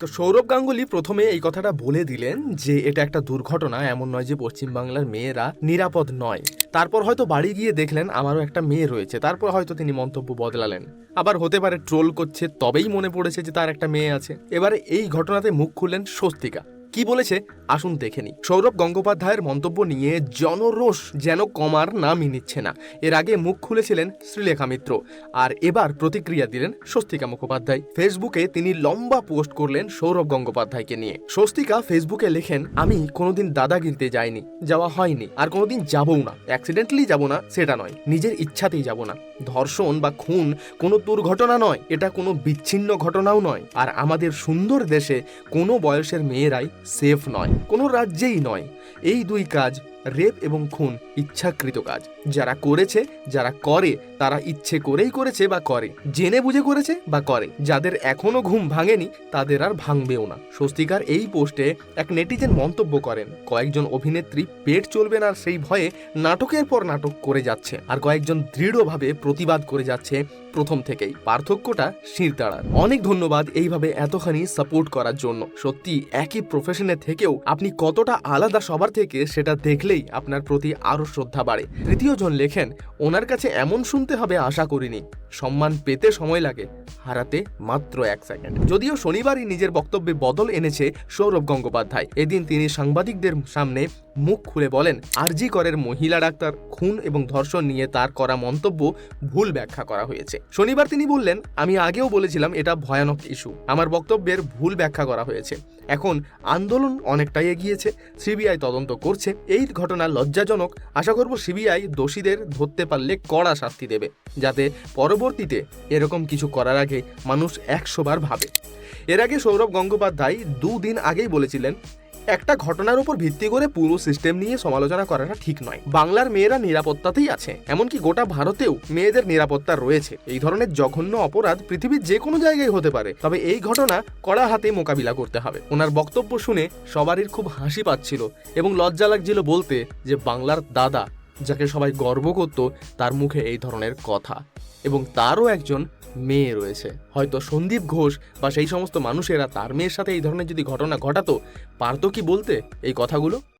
তো সৌরভ গাঙ্গুলি প্রথমে এই কথাটা বলে দিলেন যে এটা একটা দুর্ঘটনা, এমন নয় যে পশ্চিমবাংলার মেয়েরা নিরাপদ নয়। তারপর হয়তো বাড়ি গিয়ে দেখলেন আমারও একটা মেয়ে রয়েছে, তারপর হয়তো তিনি মন্তব্য বদলালেন। আবার হতে পারে ট্রোল করছে, তবেই মনে পড়েছে যে তার একটা মেয়ে আছে। এবারে এই ঘটনাতে মুখ খুললেন স্বস্তিকা। কি বলেছে? আসুন দেখে নি সৌরভ গঙ্গোপাধ্যায়ের মন্তব্য নিয়ে জনরোষ যেন কমার নামই নিচ্ছে না। এর আগে মুখ খুলেছিলেন শ্রীলেখা মিত্র, আর এবার প্রতিক্রিয়া দিলেন স্বস্তিকা মুখোপাধ্যায়। ফেসবুকে তিনি লম্বা পোস্ট করলেন সৌরভ গঙ্গোপাধ্যায়কে নিয়ে। স্বস্তিকা ফেসবুকে লেখেন, আমি কোনোদিন দাদাগিরিতে যাইনি, যাওয়া হয়নি, আর কোনোদিন যাবও না। অ্যাক্সিডেন্টলি যাব না, সেটা নয়। নিজের ইচ্ছাতেই যাব না। ধর্ষণ বা খুন কোনো দুর্ঘটনা নয়, এটা কোনো বিচ্ছিন্ন ঘটনাও নয়। আর আমাদের সুন্দর দেশে কোনো বয়সের মেয়েরাই সেফ নয়। কোনো রাজ্যেই নয়। এই দুই কাজ রেপ এবং খুন, ইচ্ছাকৃত কাজ। যারা করেছে, যারা করে, তারা ইচ্ছে করেই করেছে বা করে। জেনে বুঝে করেছে বা করে। যাদের এখনও ঘুম ভাঙেনি, তাদের আর ভাঙবেও না। স্বস্তিকার এই পোস্টে এক নেটিজেন মন্তব্য করেন, কয়েকজন অভিনেত্রী পেট চলবে না সেই ভয়ে নাটকের পর নাটক করে যাচ্ছে আর কয়েকজন দৃঢ়ভাবে প্রতিবাদ করে যাচ্ছে প্রথম থেকেই। পার্থক্যটা শিরদাঁড়ার। অনেক ধন্যবাদ এইভাবে এতখানি সাপোর্ট করার জন্য। সত্যি একই প্রফেশনে থেকেও আপনি কতটা আলাদা সবার থেকে সেটা দেখলেই আপনার প্রতি আরও শ্রদ্ধা বাড়ে। তৃতীয় জন লেখেন, ওনার কাছে এমন শুনতে হবে আশা করিনি। সম্মান পেতে সময় লাগে, হারাতে মাত্র এক সেকেন্ড। যদিও শনিবারই নিজের বক্তব্যে বদল এনেছে সৌরভ গঙ্গোপাধ্যায়। এদিন তিনি সাংবাদিকদের সামনে মুখ খুলে বলেন, আরজি করের মহিলা ডাক্তার, খুন এবং ধর্ষণ নিয়ে তার করা মন্তব্য ভুল ব্যাখ্যা করা হয়েছে। শনিবার তিনি বললেন, আমি আগেও বলেছিলাম এটা ভয়ানক ইস্যু। আমার বক্তব্যের ভুল ব্যাখ্যা করা হয়েছে। এখন আন্দোলন অনেকটাই এগিয়েছে, সিবিআই তদন্ত করছে। এই ঘটনা লজ্জাজনক। আশা করব সিবিআই দোষীদের ধরতে পারলে কড়া শাস্তি দেবে, যাতে পরবর্তীতে এরকম কিছু করার আগে মানুষ একশোবার ভাবে। এর আগে সৌরভ গঙ্গোপাধ্যায় দুদিন আগেই বলেছিলেন একটা ঘটনার উপর ভিত্তি করে পুরো সিস্টেম নিয়ে সমালোচনা করাটা ঠিক নয়। বাংলার মেয়েরা নিরাপত্তাতেই আছে, এমনকি গোটা ভারতেও মেয়েদের নিরাপত্তা রয়েছে। এই ধরনের জঘন্য অপরাধ পৃথিবীর যে কোনো জায়গায় হতে পারে, তবে এই ঘটনা কড়া হাতে মোকাবিলা করতে হবে। ওনার বক্তব্য শুনে সবারই খুব হাসি পাচ্ছিল এবং লজ্জা লাগছিল বলতে যে বাংলার দাদা যাকে সবাই গর্ব করত তার মুখে এই ধরনের কথা। এবং তারও একজন মেয়ে রয়েছে। হয়তো সন্দীপ ঘোষ বা সেই সমস্ত মানুষেরা তার মেয়ের সাথে এই ধরনের যদি ঘটনা ঘটাতো, পারতো কি বলতে এই কথাগুলো?